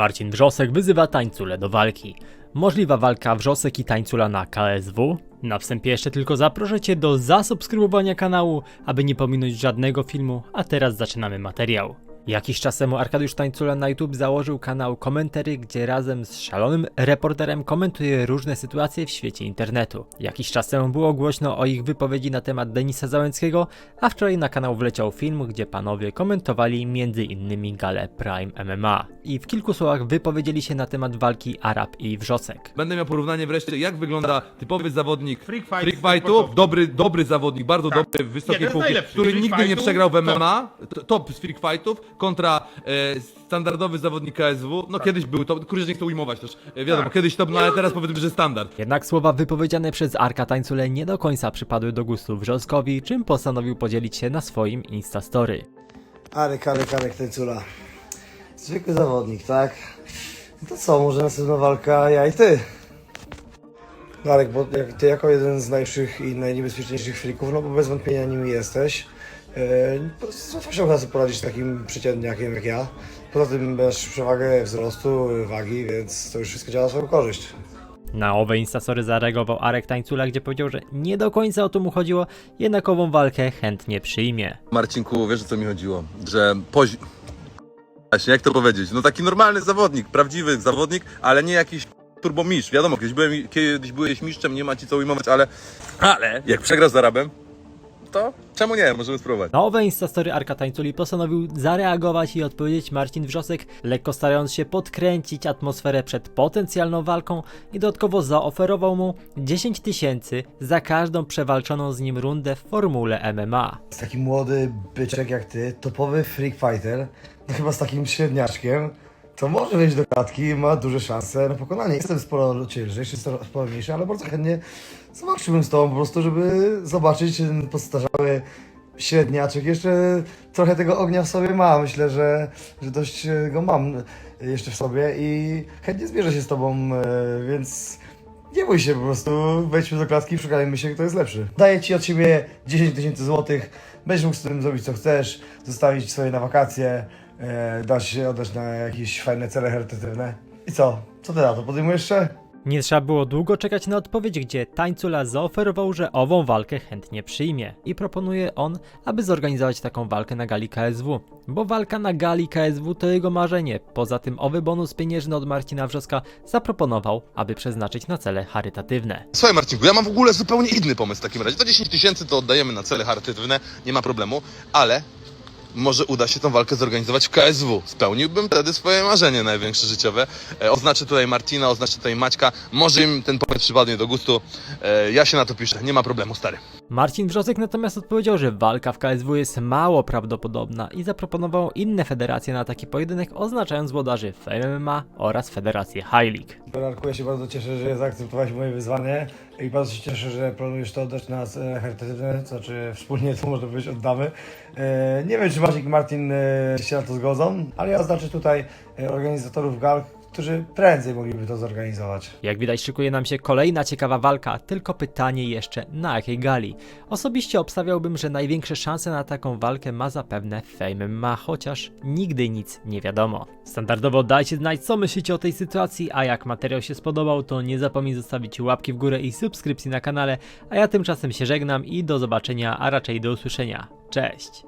Marcin Wrzosek wyzywa tańcule do walki. Możliwa walka Wrzosek i tańcula na KSW? Na wstępie jeszcze tylko zaproszę Cię do zasubskrybowania kanału, aby nie pominąć żadnego filmu, a teraz zaczynamy materiał. Jakiś czas temu Arkadiusz Tańcula na YouTube założył kanał Komentary, gdzie razem z szalonym reporterem komentuje różne sytuacje w świecie internetu. Jakiś czas temu było głośno o ich wypowiedzi na temat Denisa Załęckiego, a wczoraj na kanał wleciał film, gdzie panowie komentowali m.in. galę Prime MMA. I w kilku słowach wypowiedzieli się na temat walki Arab i Wrzosek. Będę miał porównanie wreszcie, jak wygląda typowy zawodnik Freak fight freak sportowców. dobry, dobry zawodnik, bardzo Tak. dobry, w wysokiej półki, który nigdy nie przegrał w top. MMA, t- top z freak fightów, kontra e, standardowy zawodnik KSW, no kiedyś był to, kurczę, nie chcę ujmować też, e, wiadomo, Tak. kiedyś to, no ale teraz powiedzmy, że standard. Jednak słowa wypowiedziane przez Arka Tańcule nie do końca przypadły do gustu Wrzoskowi, czym postanowił podzielić się na swoim Instastory. Arek, Arek, Arek Tańcula. Zwykły zawodnik, tak? No to co, może następna walka ja i ty? No Arek, bo jak, ty jako jeden z najlepszych i najniebezpieczniejszych frików, no bo bez wątpienia nimi jesteś. Yy, po prostu da sobie poradzić z takim przeciętniakiem jak ja. Poza tym masz przewagę wzrostu, wagi, więc to już wszystko działa na swoją korzyść. Na owe Instastory zareagował Arek Tańcula, gdzie powiedział, że nie do końca o to mu chodziło, jednak ową walkę chętnie przyjmie. Marcinku, wiesz o co mi chodziło? Że pozi... Właśnie, jak to powiedzieć? No taki normalny zawodnik, prawdziwy zawodnik, ale nie jakiś turbomistrz. Wiadomo, kiedyś, byłem, kiedyś byłeś mistrzem, nie ma ci co ujmować, ale... Ale jak przegrasz z Arabem, to czemu nie? Możemy spróbować. Na owe Instastory Arka Tańculi postanowił zareagować i odpowiedzieć Marcin Wrzosek, lekko starając się podkręcić atmosferę przed potencjalną walką i dodatkowo zaoferował mu 10 tysięcy za każdą przewalczoną z nim rundę w formule MMA. Taki młody byczek jak ty, topowy freak fighter, no chyba z takim średniaczkiem, to może wejść do klatki i ma duże szanse na pokonanie. Jestem sporo cięższy, sporo sporo mniejszy, ale bardzo chętnie zobaczyłbym z tobą po prostu, żeby zobaczyć ten podstarzały średniaczek. Jeszcze trochę tego ognia w sobie ma, myślę, że, że dość e, go mam jeszcze w sobie i chętnie zmierzę się z tobą, e, więc nie bój się po prostu, wejdźmy do klatki i szukajmy się, kto jest lepszy. Daję ci od siebie 10 tysięcy złotych, będziesz mógł z tym zrobić co chcesz, zostawić sobie na wakacje, e, dać się oddać na jakieś fajne cele charytatywne. I co? Co ty na to? Podejmujesz się? Nie trzeba było długo czekać na odpowiedź, gdzie Tańcula zaoferował, że ową walkę chętnie przyjmie i proponuje on, aby zorganizować taką walkę na gali KSW. Bo walka na gali KSW to jego marzenie. Poza tym owy bonus pieniężny od Marcina Wrzoska zaproponował, aby przeznaczyć na cele charytatywne. Słuchaj Marcinku, ja mam w ogóle zupełnie inny pomysł w takim razie. To 10 tysięcy to oddajemy na cele charytatywne, nie ma problemu, ale może uda się tą walkę zorganizować w KSW. Spełniłbym wtedy swoje marzenie największe życiowe. E, oznaczę tutaj Martina, oznaczę tutaj Maćka. Może im ten pomysł przypadnie do gustu. E, ja się na to piszę, nie ma problemu, stary. Marcin Wrzosek natomiast odpowiedział, że walka w KSW jest mało prawdopodobna i zaproponował inne federacje na taki pojedynek, oznaczając włodarzy FMMA oraz Federację High League. Bernardku, ja się bardzo cieszę, że zaakceptowałeś moje wyzwanie i bardzo się cieszę, że planujesz to oddać na cele charytatywne, znaczy wspólnie to można powiedzieć oddamy. E, nie wiem, czy Maciek i Martin e, się na to zgodzą, ale ja oznaczę tutaj e, organizatorów gal, którzy prędzej mogliby to zorganizować. Jak widać, szykuje nam się kolejna ciekawa walka, tylko pytanie jeszcze na jakiej gali. Osobiście obstawiałbym, że największe szanse na taką walkę ma zapewne Fame ma, chociaż nigdy nic nie wiadomo. Standardowo dajcie znać, co myślicie o tej sytuacji, a jak materiał się spodobał, to nie zapomnij zostawić łapki w górę i subskrypcji na kanale, a ja tymczasem się żegnam i do zobaczenia, a raczej do usłyszenia. Cześć!